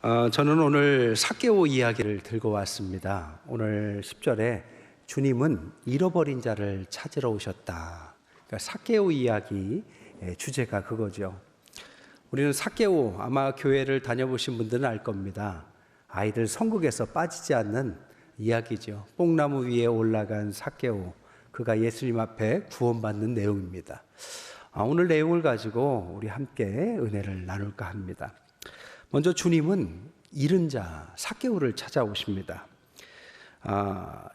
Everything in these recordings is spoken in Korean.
어, 저는 오늘 사개오 이야기를 들고 왔습니다. 오늘 10절에 주님은 잃어버린 자를 찾으러 오셨다. 그러니까 사개오 이야기 의 주제가 그거죠. 우리는 사개오 아마 교회를 다녀보신 분들은 알 겁니다. 아이들 선곡에서 빠지지 않는 이야기죠. 뽕나무 위에 올라간 사개오 그가 예수님 앞에 구원받는 내용입니다. 아, 오늘 내용을 가지고 우리 함께 은혜를 나눌까 합니다. 먼저 주님은 잃은 자 사개오를 찾아오십니다. 아,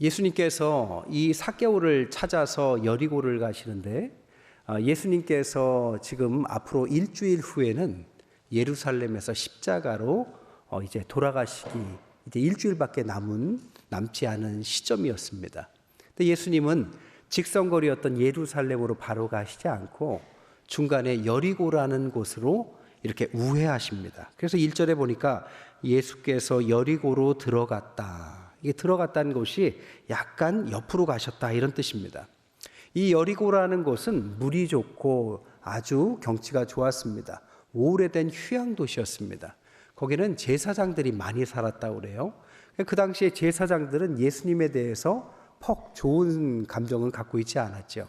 예수님께서 이 사개오를 찾아서 여리고를 가시는데 아, 예수님께서 지금 앞으로 일주일 후에는 예루살렘에서 십자가로 어, 이제 돌아가시기 이제 일주일밖에 남은 남지 않은 시점이었습니다. 근데 예수님은 직선거리였던 예루살렘으로 바로 가시지 않고 중간에 여리고라는 곳으로 이렇게 우회하십니다. 그래서 1절에 보니까 예수께서 여리고로 들어갔다. 이게 들어갔다는 것이 약간 옆으로 가셨다 이런 뜻입니다. 이 여리고라는 곳은 물이 좋고 아주 경치가 좋았습니다. 오래된 휴양 도시였습니다. 거기는 제사장들이 많이 살았다고 그래요. 그 당시에 제사장들은 예수님에 대해서 퍽 좋은 감정을 갖고 있지 않았죠.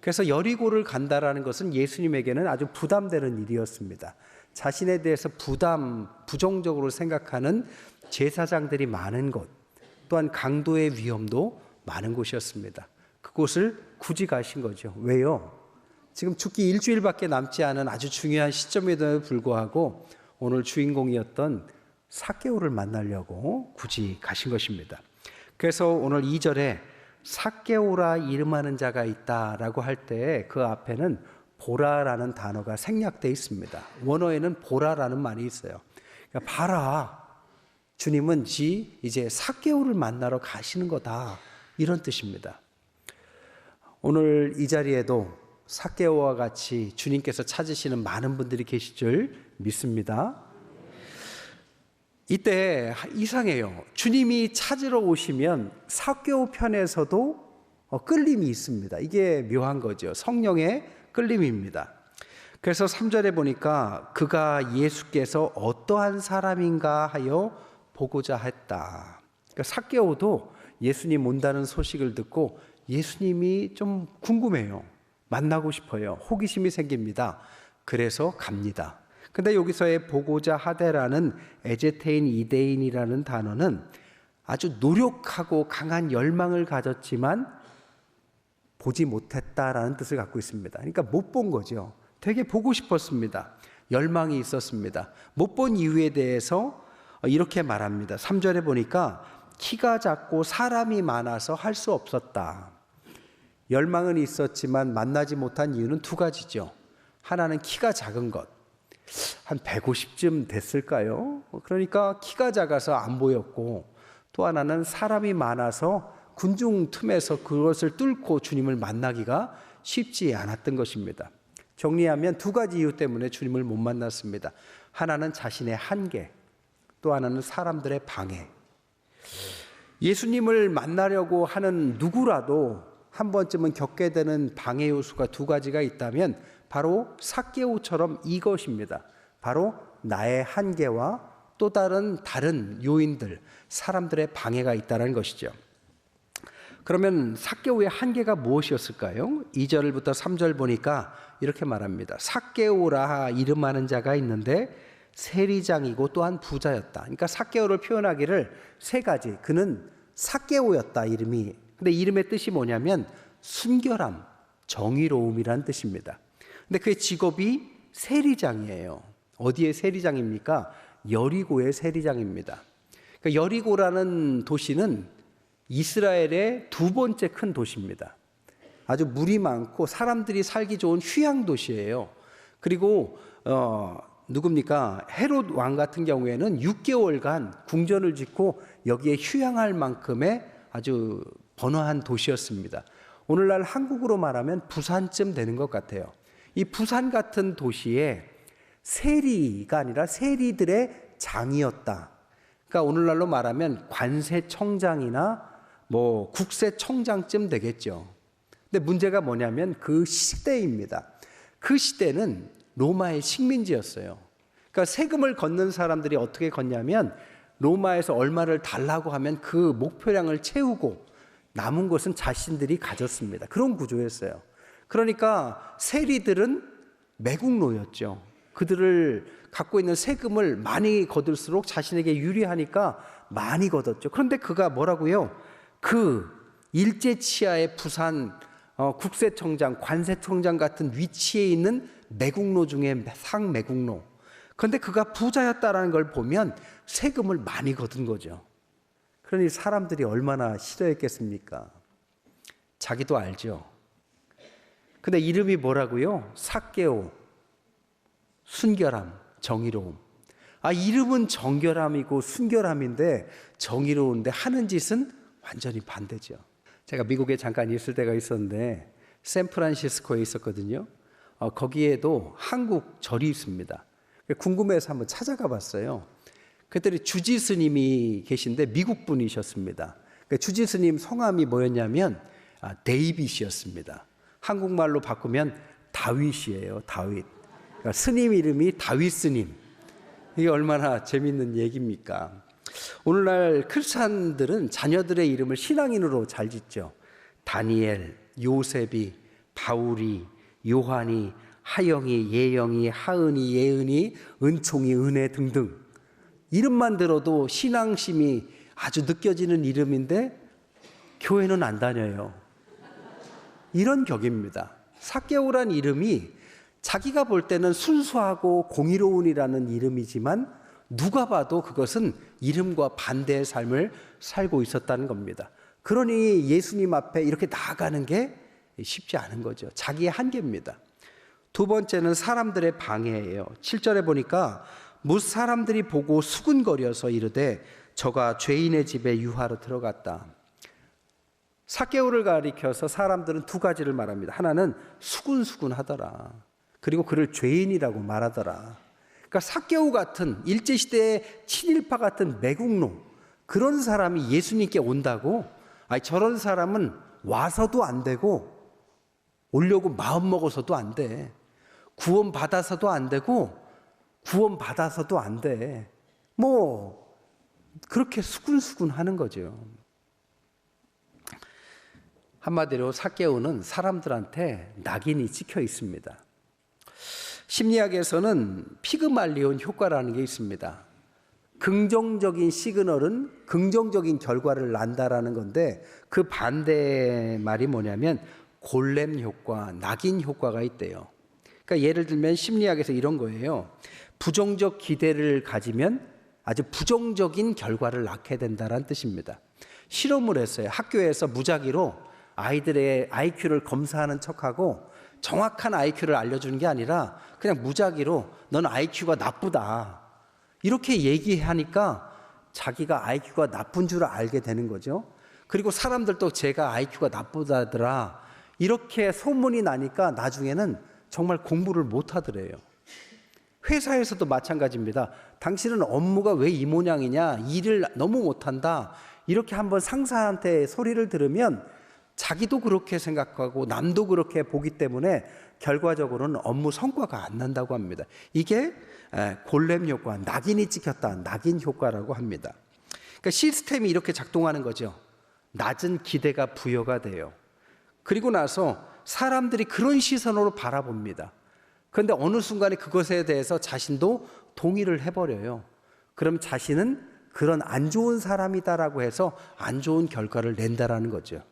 그래서 여리고를 간다라는 것은 예수님에게는 아주 부담되는 일이었습니다. 자신에 대해서 부담, 부정적으로 생각하는 제사장들이 많은 곳, 또한 강도의 위험도 많은 곳이었습니다. 그곳을 굳이 가신 거죠. 왜요? 지금 죽기 일주일밖에 남지 않은 아주 중요한 시점에도 불구하고 오늘 주인공이었던 사개오를 만나려고 굳이 가신 것입니다. 그래서 오늘 2절에 사개오라 이름하는 자가 있다라고 할 때 그 앞에는 보라라는 단어가 생략되어 있습니다. 원어에는 보라라는 말이 있어요. 그러니까 봐라. 주님은 지 이제 사개오를 만나러 가시는 거다. 이런 뜻입니다. 오늘 이 자리에도 사개오와 같이 주님께서 찾으시는 많은 분들이 계실 줄 믿습니다. 이때 이상해요. 주님이 찾으러 오시면 사개오 편에서도 어, 끌림이 있습니다. 이게 묘한 거죠. 성령의 끌림입니다. 그래서 3절에 보니까 그가 예수께서 어떠한 사람인가 하여 보고자 했다. 그러니까 사개오도 예수님 온다는 소식을 듣고 예수님이 좀 궁금해요. 만나고 싶어요. 호기심이 생깁니다. 그래서 갑니다. 근데 여기서의 보고자 하되라는 에제테인 이데인이라는 단어는 아주 노력하고 강한 열망을 가졌지만 보지 못했다라는 뜻을 갖고 있습니다. 그러니까 못 본 거죠. 되게 보고 싶었습니다. 열망이 있었습니다. 못 본 이유에 대해서 이렇게 말합니다. 3절에 보니까 키가 작고 사람이 많아서 할 수 없었다. 열망은 있었지만 만나지 못한 이유는 두 가지죠. 하나는 키가 작은 것. 한 150쯤 됐을까요? 그러니까 키가 작아서 안 보였고 또 하나는 사람이 많아서 군중 틈에서 그것을 뚫고 주님을 만나기가 쉽지 않았던 것입니다. 정리하면 두 가지 이유 때문에 주님을 못 만났습니다. 하나는 자신의 한계, 또 하나는 사람들의 방해. 예수님을 만나려고 하는 누구라도 한 번쯤은 겪게 되는 방해 요소가 두 가지가 있다면 바로 사개오처럼 이것입니다. 바로 나의 한계와 또 다른 다른 요인들, 사람들의 방해가 있다는 것이죠. 그러면 사개오의 한계가 무엇이었을까요? 2절부터 3절 보니까 이렇게 말합니다. 사개오라 이름하는 자가 있는데 세리장이고 또한 부자였다. 그러니까 사개오를 표현하기를 세 가지. 그는 사개오였다 이름이. 근데 이름의 뜻이 뭐냐면 순결함, 정의로움이란 뜻입니다. 근데 그의 직업이 세리장이에요. 어디의 세리장입니까? 여리고의 세리장입니다. 그러니까 여리고라는 도시는 이스라엘의 두 번째 큰 도시입니다. 아주 물이 많고 사람들이 살기 좋은 휴양 도시예요. 그리고 어, 누굽니까? 헤롯 왕 같은 경우에는 6개월간 궁전을 짓고 여기에 휴양할 만큼의 아주 번화한 도시였습니다. 오늘날 한국으로 말하면 부산쯤 되는 것 같아요. 이 부산 같은 도시에 세리가 아니라 세리들의 장이었다. 그러니까 오늘날로 말하면 관세청장이나 뭐 국세청장쯤 되겠죠. 근데 문제가 뭐냐면 그 시대입니다. 그 시대는 로마의 식민지였어요. 그러니까 세금을 걷는 사람들이 어떻게 걷냐면 로마에서 얼마를 달라고 하면 그 목표량을 채우고 남은 것은 자신들이 가졌습니다. 그런 구조였어요. 그러니까 세리들은 매국노였죠. 그들을 갖고 있는 세금을 많이 거둘수록 자신에게 유리하니까 많이 걷었죠. 그런데 그가 뭐라고요? 그 일제 치하의 부산 어, 국세청장, 관세청장 같은 위치에 있는 매국노 중에 상매국노. 그런데 그가 부자였다라는 걸 보면 세금을 많이 거둔 거죠. 그러니 사람들이 얼마나 싫어했겠습니까? 자기도 알죠. 근데 이름이 뭐라고요? 사개오, 순결함, 정의로움. 아, 이름은 정결함이고 순결함인데 정의로운데 하는 짓은 완전히 반대죠. 제가 미국에 잠깐 있을 때가 있었는데 샌프란시스코에 있었거든요. 어, 거기에도 한국 절이 있습니다. 궁금해서 한번 찾아가 봤어요. 그랬더니 주지 스님이 계신데 미국 분이셨습니다. 그 주지 스님 성함이 뭐였냐면 아, 데이빗이었습니다. 한국말로 바꾸면 다윗이에요. 다윗. 그러니까 스님 이름이 다윗 스님. 이게 얼마나 재밌는 얘기입니까? 오늘날 크리스찬들은 자녀들의 이름을 신앙인으로 잘 짓죠. 다니엘, 요셉이, 바울이, 요한이, 하영이, 예영이, 하은이, 예은이, 은총이, 은혜 등등. 이름만 들어도 신앙심이 아주 느껴지는 이름인데 교회는 안 다녀요. 이런 격입니다. 사개오란 이름이 자기가 볼 때는 순수하고 공의로운이라는 이름이지만 누가 봐도 그것은 이름과 반대의 삶을 살고 있었다는 겁니다. 그러니 예수님 앞에 이렇게 나아가는 게 쉽지 않은 거죠. 자기의 한계입니다. 두 번째는 사람들의 방해예요. 7절에 보니까 무 사람들이 보고 수군거려서 이르되 저가 죄인의 집에 유하로 들어갔다. 사개오를 가리켜서 사람들은 두 가지를 말합니다. 하나는 수군수군하더라. 그리고 그를 죄인이라고 말하더라. 그러니까 사개오 같은 일제 시대의 친일파 같은 매국노 그런 사람이 예수님께 온다고 아니 저런 사람은 와서도 안 되고 오려고 마음 먹어서도 안 돼. 구원 받아서도 안 되고 구원 받아서도 안 돼. 뭐 그렇게 수군수군 하는 거죠. 한마디로 사개오는 사람들한테 낙인이 찍혀 있습니다. 심리학에서는 피그말리온 효과라는 게 있습니다. 긍정적인 시그널은 긍정적인 결과를 난다라는 건데 그 반대 말이 뭐냐면 골렘 효과, 낙인 효과가 있대요. 그러니까 예를 들면 심리학에서 이런 거예요. 부정적 기대를 가지면 아주 부정적인 결과를 낳게 된다는 뜻입니다. 실험을 했어요. 학교에서 무작위로 아이들의 IQ를 검사하는 척하고 정확한 IQ를 알려주는 게 아니라 그냥 무작위로 넌 IQ가 나쁘다. 이렇게 얘기하니까 자기가 IQ가 나쁜 줄 알게 되는 거죠. 그리고 사람들도 제가 IQ가 나쁘다더라. 이렇게 소문이 나니까 나중에는 정말 공부를 못 하더래요. 회사에서도 마찬가지입니다. 당신은 업무가 왜 이 모양이냐? 일을 너무 못한다. 이렇게 한번 상사한테 소리를 들으면 자기도 그렇게 생각하고 남도 그렇게 보기 때문에 결과적으로는 업무 성과가 안 난다고 합니다. 이게 골렘 효과, 낙인이 찍혔다. 낙인 효과라고 합니다. 그러니까 시스템이 이렇게 작동하는 거죠. 낮은 기대가 부여가 돼요. 그리고 나서 사람들이 그런 시선으로 바라봅니다. 그런데 어느 순간에 그것에 대해서 자신도 동의를 해버려요. 그럼 자신은 그런 안 좋은 사람이다라고 해서 안 좋은 결과를 낸다라는 거죠.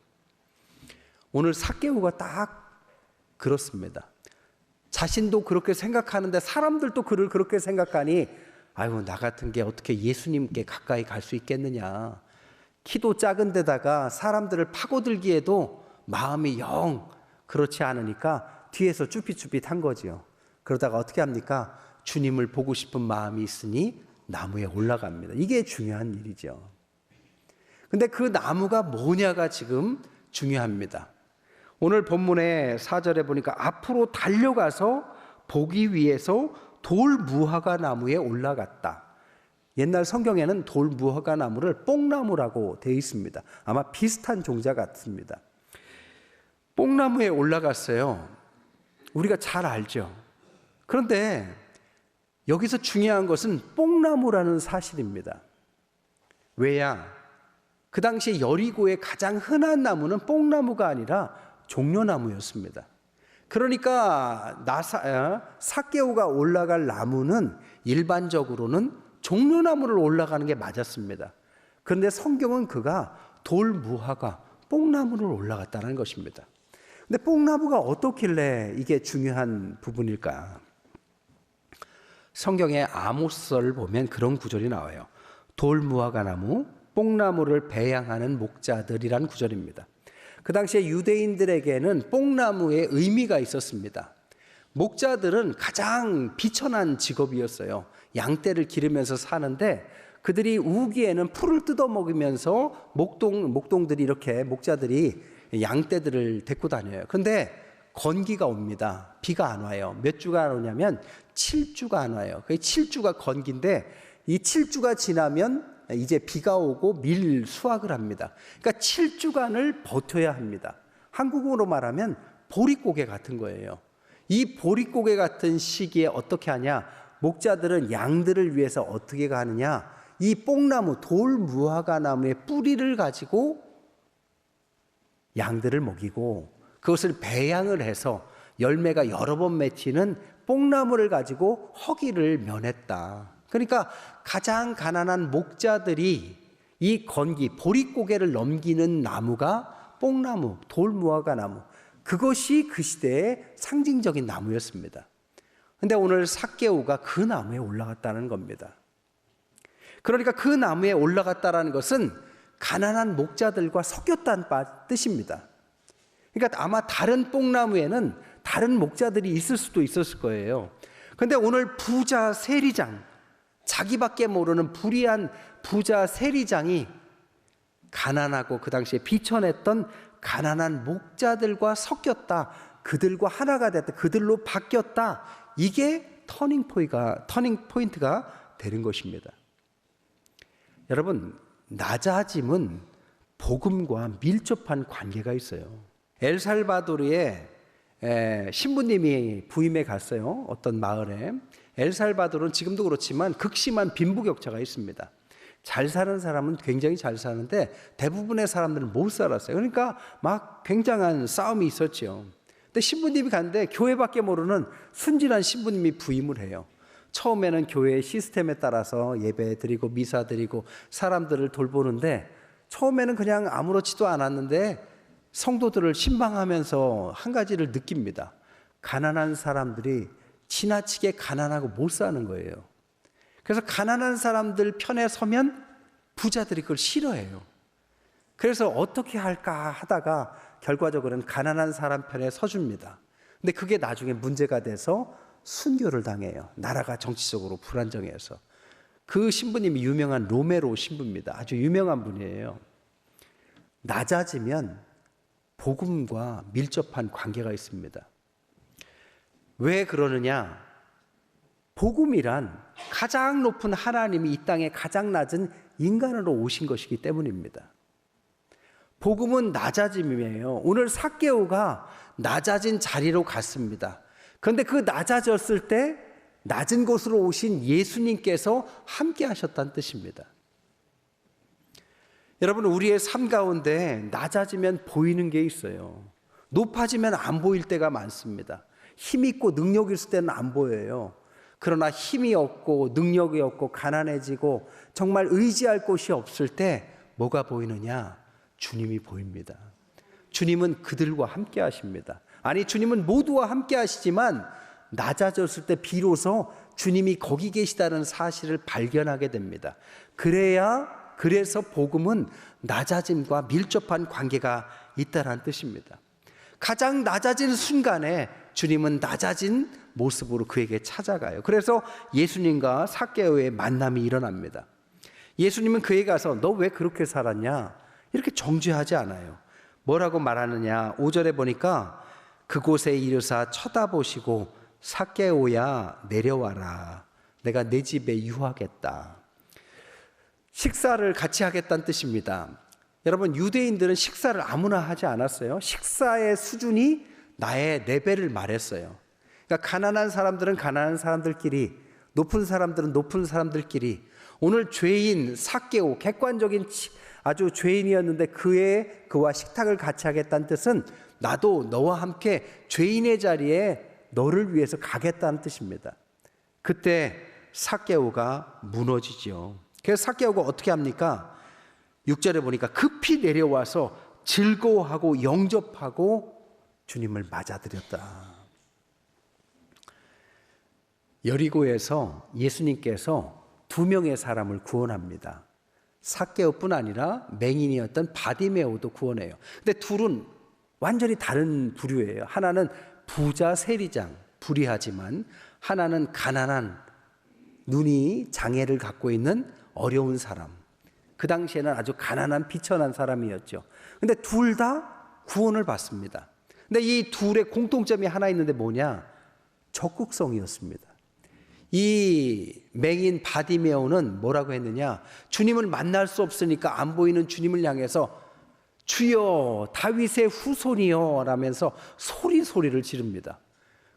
오늘 사개오가 딱 그렇습니다. 자신도 그렇게 생각하는데 사람들도 그를 그렇게 생각하니 아유 나 같은 게 어떻게 예수님께 가까이 갈 수 있겠느냐. 키도 작은 데다가 사람들을 파고들기에도 마음이 영 그렇지 않으니까 뒤에서 쭈삣쭈삣한 거지요. 그러다가 어떻게 합니까? 주님을 보고 싶은 마음이 있으니 나무에 올라갑니다. 이게 중요한 일이죠. 근데 그 나무가 뭐냐가 지금 중요합니다. 오늘 본문의 4절에 보니까 앞으로 달려가서 보기 위해서 돌 무화과 나무에 올라갔다. 옛날 성경에는 돌 무화과 나무를 뽕나무라고 되어 있습니다. 아마 비슷한 종자 같습니다. 뽕나무에 올라갔어요. 우리가 잘 알죠. 그런데 여기서 중요한 것은 뽕나무라는 사실입니다. 왜야? 그 당시에 여리고의 가장 흔한 나무는 뽕나무가 아니라 종려나무였습니다. 그러니까 나사, 아, 사개오가 올라갈 나무는 일반적으로는 종려나무를 올라가는 게 맞았습니다. 그런데 성경은 그가 돌무화과 뽕나무를 올라갔다는 것입니다. 근데 뽕나무가 어떻길래 이게 중요한 부분일까? 성경의 아모스서를 보면 그런 구절이 나와요. 돌무화과 나무, 뽕나무를 배양하는 목자들이란 구절입니다. 그 당시에 유대인들에게는 뽕나무의 의미가 있었습니다. 목자들은 가장 비천한 직업이었어요. 양떼를 기르면서 사는데 그들이 우기에는 풀을 뜯어 먹으면서 목동 목동들이 이렇게 목자들이 양떼들을 데리고 다녀요. 근데 건기가 옵니다. 비가 안 와요. 몇 주가 안 오냐면 7주가 안 와요. 그 7주가 건기인데 이 7주가 지나면 이제 비가 오고 밀 수확을 합니다. 그러니까 7주간을 버텨야 합니다. 한국어로 말하면 보릿고개 같은 거예요. 이 보릿고개 같은 시기에 어떻게 하냐? 목자들은 양들을 위해서 어떻게 가느냐? 이 뽕나무, 돌 무화과 나무의 뿌리를 가지고 양들을 먹이고 그것을 배양을 해서 열매가 여러 번 맺히는 뽕나무를 가지고 허기를 면했다. 그러니까 가장 가난한 목자들이 이 건기 보릿고개를 넘기는 나무가 뽕나무, 돌무화과 나무. 그것이 그 시대의 상징적인 나무였습니다. 근데 오늘 사개오가 그 나무에 올라갔다는 겁니다. 그러니까 그 나무에 올라갔다라는 것은 가난한 목자들과 섞였다는 뜻입니다. 그러니까 아마 다른 뽕나무에는 다른 목자들이 있을 수도 있었을 거예요. 근데 오늘 부자 세리장, 자기밖에 모르는 불의한 부자 세리장이 가난하고 그 당시에 비천했던 가난한 목자들과 섞였다. 그들과 하나가 됐다. 그들로 바뀌었다. 이게 터닝 포인트가 터닝 포인트가 되는 것입니다. 여러분, 낮아짐은 복음과 밀접한 관계가 있어요. 엘살바도르 에 신부님이 부임해 갔어요. 어떤 마을에. 엘살바도르는 지금도 그렇지만 극심한 빈부격차가 있습니다. 잘 사는 사람은 굉장히 잘 사는데 대부분의 사람들은 못 살았어요. 그러니까 막 굉장한 싸움이 있었죠. 근데 신부님이 갔는데 교회밖에 모르는 순진한 신부님이 부임을 해요. 처음에는 교회 시스템에 따라서 예배 드리고 미사 드리고 사람들을 돌보는데 처음에는 그냥 아무렇지도 않았는데 성도들을 신방하면서 한 가지를 느낍니다. 가난한 사람들이 지나치게 가난하고 못 사는 거예요. 그래서 가난한 사람들 편에 서면 부자들이 그걸 싫어해요. 그래서 어떻게 할까 하다가 결과적으로는 가난한 사람 편에 서줍니다. 근데 그게 나중에 문제가 돼서 순교를 당해요. 나라가 정치적으로 불안정해서. 그 신부님이 유명한 로메로 신부입니다. 아주 유명한 분이에요. 낮아지면 복음과 밀접한 관계가 있습니다. 왜 그러느냐? 복음이란 가장 높은 하나님이 이 땅에 가장 낮은 인간으로 오신 것이기 때문입니다. 복음은 낮아짐이에요. 오늘 사개오가 낮아진 자리로 갔습니다. 그런데 그 낮아졌을 때 낮은 곳으로 오신 예수님께서 함께 하셨다는 뜻입니다. 여러분, 우리의 삶 가운데 낮아지면 보이는 게 있어요. 높아지면 안 보일 때가 많습니다. 힘 있고 능력 있을 때는 안 보여요. 그러나 힘이 없고 능력이 없고 가난해지고 정말 의지할 곳이 없을 때 뭐가 보이느냐? 주님이 보입니다. 주님은 그들과 함께 하십니다. 아니, 주님은 모두와 함께 하시지만 낮아졌을 때 비로소 주님이 거기 계시다는 사실을 발견하게 됩니다. 그래야, 그래서 복음은 낮아짐과 밀접한 관계가 있다는 뜻입니다. 가장 낮아진 순간에 주님은 낮아진 모습으로 그에게 찾아가요. 그래서 예수님과 사개오의 만남이 일어납니다. 예수님은 그에게 가서 너 왜 그렇게 살았냐? 이렇게 정죄하지 않아요. 뭐라고 말하느냐? 5절에 보니까 그곳에 이르사 쳐다보시고 사개오야 내려와라. 내가 내 집에 유하겠다. 식사를 같이 하겠다는 뜻입니다. 여러분 유대인들은 식사를 아무나 하지 않았어요. 식사의 수준이 나의 레벨을 말했어요. 그러니까 가난한 사람들은 가난한 사람들끼리 높은 사람들은 높은 사람들끼리 오늘 죄인 사개오 객관적인 치- 아주 죄인이었는데 그의 그와 식탁을 같이 하겠다는 뜻은 나도 너와 함께 죄인의 자리에 너를 위해서 가겠다는 뜻입니다. 그때 사개오가 무너지죠. 그래서 사개오가 어떻게 합니까? 6절에 보니까 급히 내려와서 즐거워하고 영접하고 주님을 맞아들였다. 여리고에서 예수님께서 두 명의 사람을 구원합니다. 사개오뿐 아니라 맹인이었던 바디메오도 구원해요. 근데 둘은 완전히 다른 부류예요. 하나는 부자 세리장, 불의하지만 하나는 가난한 눈이 장애를 갖고 있는 어려운 사람. 그 당시에는 아주 가난한 비천한 사람이었죠. 근데 둘 다 구원을 받습니다. 근데 이 둘의 공통점이 하나 있는데 뭐냐? 적극성이었습니다. 이 맹인 바디메오는 뭐라고 했느냐? 주님을 만날 수 없으니까 안 보이는 주님을 향해서 주여 다윗의 후손이여 라면서 소리 소리를 지릅니다.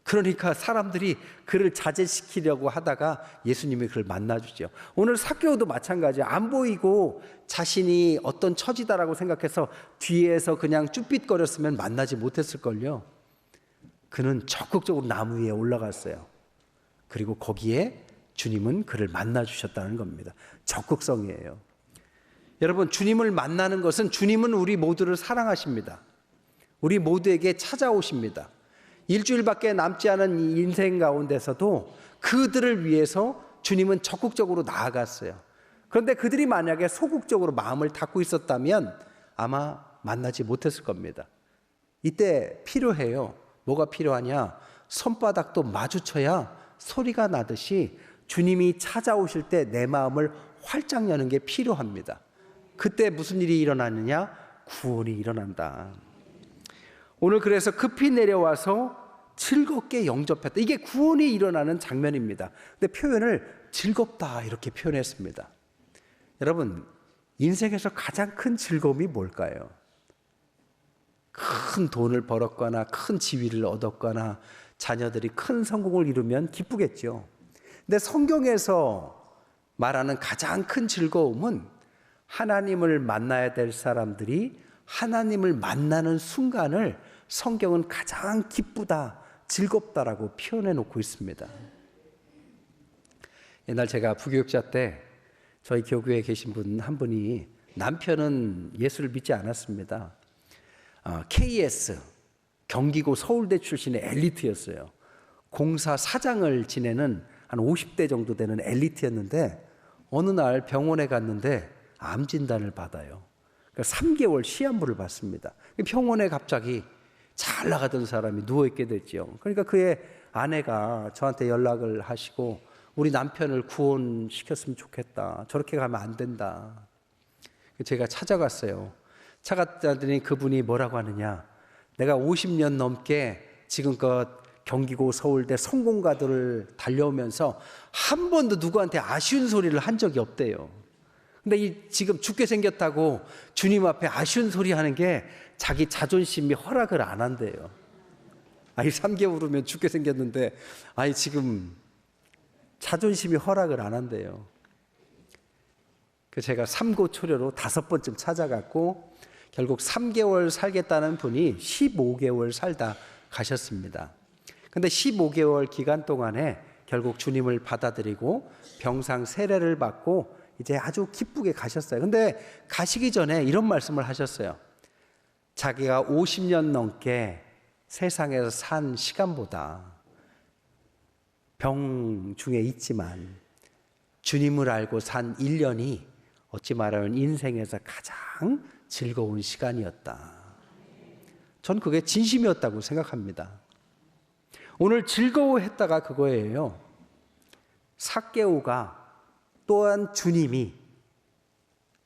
그러니까 사람들이 그를 자제시키려고 하다가 예수님이 그를 만나주죠. 오늘 사개오도 마찬가지예요. 안 보이고 자신이 어떤 처지다라고 생각해서 뒤에서 그냥 쭈삣거렸으면 만나지 못했을걸요. 그는 적극적으로 나무 위에 올라갔어요. 그리고 거기에 주님은 그를 만나 주셨다는 겁니다. 적극성이에요. 여러분, 주님을 만나는 것은 주님은 우리 모두를 사랑하십니다. 우리 모두에게 찾아오십니다. 일주일밖에 남지 않은 이 인생 가운데서도 그들을 위해서 주님은 적극적으로 나아갔어요. 그런데 그들이 만약에 소극적으로 마음을 닫고 있었다면 아마 만나지 못했을 겁니다. 이때 필요해요. 뭐가 필요하냐? 손바닥도 마주쳐야 소리가 나듯이 주님이 찾아오실 때 내 마음을 활짝 여는 게 필요합니다. 그때 무슨 일이 일어나느냐? 구원이 일어난다. 오늘 그래서 급히 내려와서 즐겁게 영접했다. 이게 구원이 일어나는 장면입니다. 근데 표현을 즐겁다 이렇게 표현했습니다. 여러분, 인생에서 가장 큰 즐거움이 뭘까요? 큰 돈을 벌었거나 큰 지위를 얻었거나 자녀들이 큰 성공을 이루면 기쁘겠죠. 근데 성경에서 말하는 가장 큰 즐거움은 하나님을 만나야 될 사람들이 하나님을 만나는 순간을 성경은 가장 기쁘다, 즐겁다라고 표현해 놓고 있습니다. 옛날 제가 부교육자 때 저희 교구에 계신 분 한 분이 남편은 예수를 믿지 않았습니다. 어, KS 경기고 서울대 출신의 엘리트였어요. 공사 사장을 지내는 한 50대 정도 되는 엘리트였는데 어느 날 병원에 갔는데 암 진단을 받아요. 그러니까 3개월 시한부를 받습니다. 병원에 갑자기 잘 나가던 사람이 누워 있게 됐죠. 그러니까 그의 아내가 저한테 연락을 하시고 우리 남편을 구원시켰으면 좋겠다. 저렇게 가면 안 된다. 제가 찾아갔어요. 찾아갔더니 그분이 뭐라고 하느냐. 내가 50년 넘게 지금껏 경기고 서울대 성공가들을 달려오면서 한 번도 누구한테 아쉬운 소리를 한 적이 없대요. 근데 이 지금 죽게 생겼다고 주님 앞에 아쉬운 소리 하는 게 자기 자존심이 허락을 안 한대요. 아니 3개월 후면 죽게 생겼는데 아니 지금 자존심이 허락을 안 한대요. 그 제가 삼고초려로 다섯 번쯤 찾아갔고 결국 3개월 살겠다는 분이 15개월 살다 가셨습니다. 근데 15개월 기간 동안에 결국 주님을 받아들이고 병상 세례를 받고 이제 아주 기쁘게 가셨어요. 근데 가시기 전에 이런 말씀을 하셨어요. 자기가 50년 넘게 세상에서 산 시간보다 병 중에 있지만 주님을 알고 산 1년이 어찌 말하면 인생에서 가장 즐거운 시간이었다. 전 그게 진심이었다고 생각합니다. 오늘 즐거워했다가 그거예요. 사개오가 또한 주님이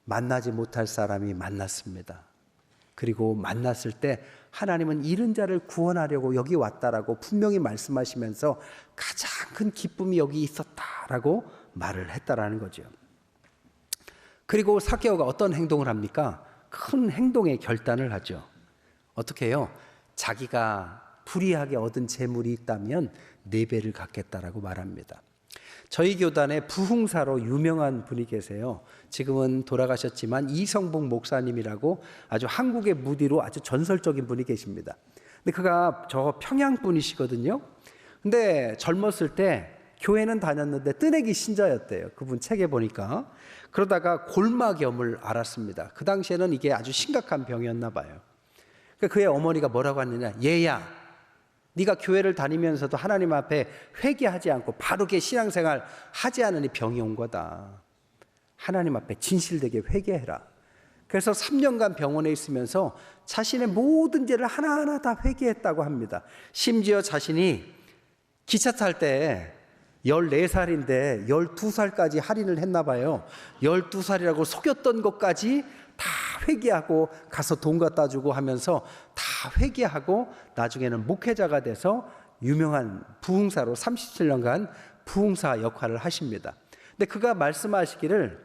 만나지 못할 사람이 만났습니다. 그리고 만났을 때 하나님은 이른 자를 구원하려고 여기 왔다라고 분명히 말씀하시면서 가장 큰 기쁨이 여기 있었다라고 말을 했다라는 거죠. 그리고 사개오가 어떤 행동을 합니까? 큰 행동의 결단을 하죠. 어떻게 해요? 자기가 불이하게 얻은 재물이 있다면 네 배를 갖겠다라고 말합니다. 저희 교단의 부흥사로 유명한 분이 계세요. 지금은 돌아가셨지만 이성봉 목사님이라고 아주 한국의 무디로 아주 전설적인 분이 계십니다. 근데 그가 저 평양 분이시거든요. 근데 젊었을 때 교회는 다녔는데 뜨내기 신자였대요. 그분 책에 보니까. 그러다가 골마염을 알았습니다. 그 당시에는 이게 아주 심각한 병이었나 봐요. 그러니까 그의 어머니가 뭐라고 했느냐? 얘야, 네가 교회를 다니면서도 하나님 앞에 회개하지 않고 바르게 신앙생활 하지 않으니 병이 온 거다. 하나님 앞에 진실되게 회개해라. 그래서 3년간 병원에 있으면서 자신의 모든 죄를 하나하나 다 회개했다고 합니다. 심지어 자신이 기차 탈 때 14살인데 12살까지 할인을 했나 봐요. 12살이라고 속였던 것까지 다 회개하고 가서 돈 갖다 주고 하면서 다 회개하고 나중에는 목회자가 돼서 유명한 부흥사로 37년간 부흥사 역할을 하십니다. 근데 그가 말씀하시기를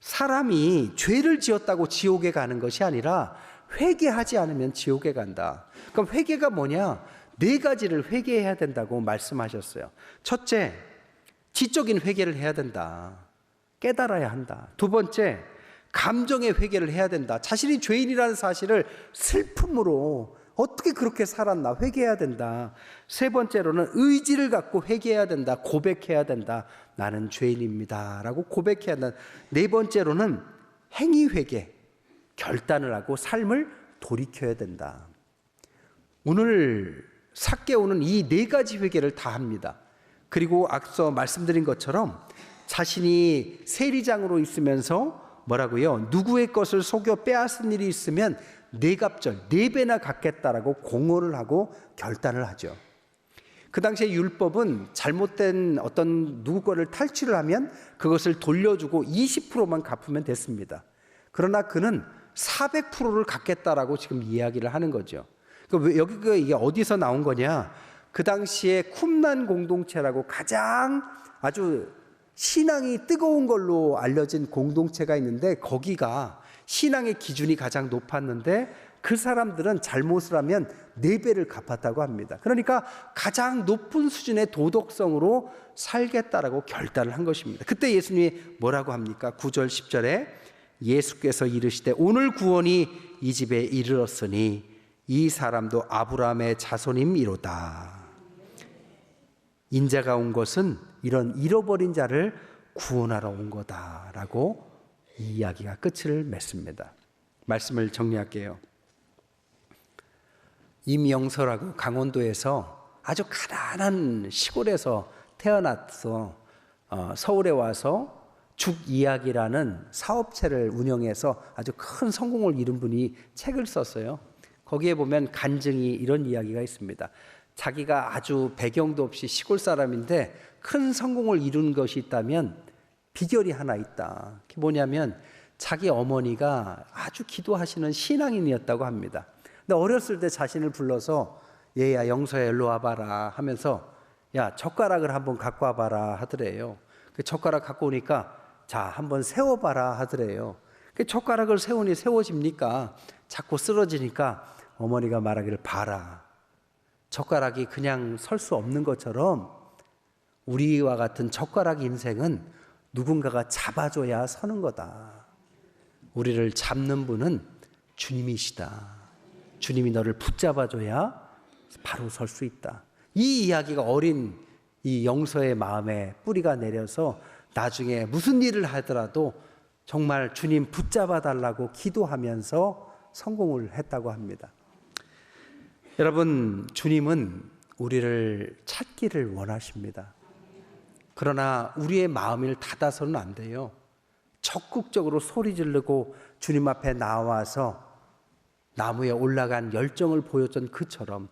사람이 죄를 지었다고 지옥에 가는 것이 아니라 회개하지 않으면 지옥에 간다. 그럼 회개가 뭐냐? 네 가지를 회개해야 된다고 말씀하셨어요. 첫째, 지적인 회개를 해야 된다. 깨달아야 한다. 두 번째, 감정의 회개를 해야 된다. 자신이 죄인이라는 사실을 슬픔으로 어떻게 그렇게 살았나 회개해야 된다. 세 번째로는 의지를 갖고 회개해야 된다. 고백해야 된다. 나는 죄인입니다라고 고백해야 한다. 네 번째로는 행위 회개, 결단을 하고 삶을 돌이켜야 된다. 오늘 삭개오는 이 네 가지 회개를 다 합니다. 그리고 앞서 말씀드린 것처럼 자신이 세리장으로 있으면서 뭐라고요? 누구의 것을 속여 빼앗은 일이 있으면 네 갑절, 네 배나 갚겠다라고 공언을 하고 결단을 하죠. 그 당시에 율법은 잘못된 어떤 누구 거를 탈취를 하면 그것을 돌려주고 20%만 갚으면 됐습니다. 그러나 그는 400%를 갚겠다라고 지금 이야기를 하는 거죠. 그 여기가 이게 어디서 나온 거냐? 그 당시에 쿰난 공동체라고 가장 아주 신앙이 뜨거운 걸로 알려진 공동체가 있는데 거기가 신앙의 기준이 가장 높았는데 그 사람들은 잘못을 하면 네 배를 갚았다고 합니다. 그러니까 가장 높은 수준의 도덕성으로 살겠다라고 결단을 한 것입니다. 그때 예수님이 뭐라고 합니까? 9절 10절에 예수께서 이르시되 오늘 구원이 이 집에 이르렀으니 이 사람도 아브라함의 자손임이로다. 인자가 온 것은 이런 잃어버린 자를 구원하러 온 거다라고 이 이야기가 끝을 맺습니다. 말씀을 정리할게요. 임영서라고 강원도에서 아주 가난한 시골에서 태어나서 어, 서울에 와서 죽 이야기라는 사업체를 운영해서 아주 큰 성공을 이룬 분이 책을 썼어요. 거기에 보면 간증이 이런 이야기가 있습니다. 자기가 아주 배경도 없이 시골 사람인데 큰 성공을 이룬 것이 있다면 비결이 하나 있다. 그게 뭐냐면 자기 어머니가 아주 기도하시는 신앙인이었다고 합니다. 근데 어렸을 때 자신을 불러서 얘야 영서야 일로 와봐라 하면서 야 젓가락을 한번 갖고 와봐라 하더래요. 그 젓가락 갖고 오니까 자 한번 세워봐라 하더래요. 그 젓가락을 세우니 세워집니까? 자꾸 쓰러지니까 어머니가 말하기를 봐라. 젓가락이 그냥 설 수 없는 것처럼 우리와 같은 젓가락 인생은 누군가가 잡아줘야 서는 거다. 우리를 잡는 분은 주님이시다. 주님이 너를 붙잡아줘야 바로 설 수 있다. 이 이야기가 어린 이 영서의 마음에 뿌리가 내려서 나중에 무슨 일을 하더라도 정말 주님 붙잡아 달라고 기도하면서 성공을 했다고 합니다. 여러분, 주님은 우리를 찾기를 원하십니다. 그러나 우리의 마음을 닫아서는 안 돼요. 적극적으로 소리 지르고 주님 앞에 나와서 나무에 올라간 열정을 보였던 그처럼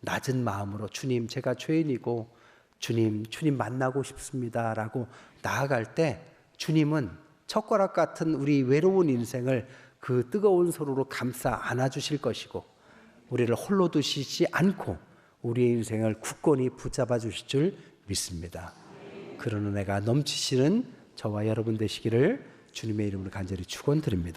낮은 마음으로 주님, 제가 죄인이고 주님, 주님 만나고 싶습니다. 라고 나아갈 때 주님은 젓가락 같은 우리 외로운 인생을 그 뜨거운 손으로 감싸 안아 주실 것이고 우리를 홀로 두시지 않고 우리의 인생을 굳건히 붙잡아 주실 줄 믿습니다. 그런 은혜가 넘치시는 저와 여러분 되시기를 주님의 이름으로 간절히 축원드립니다.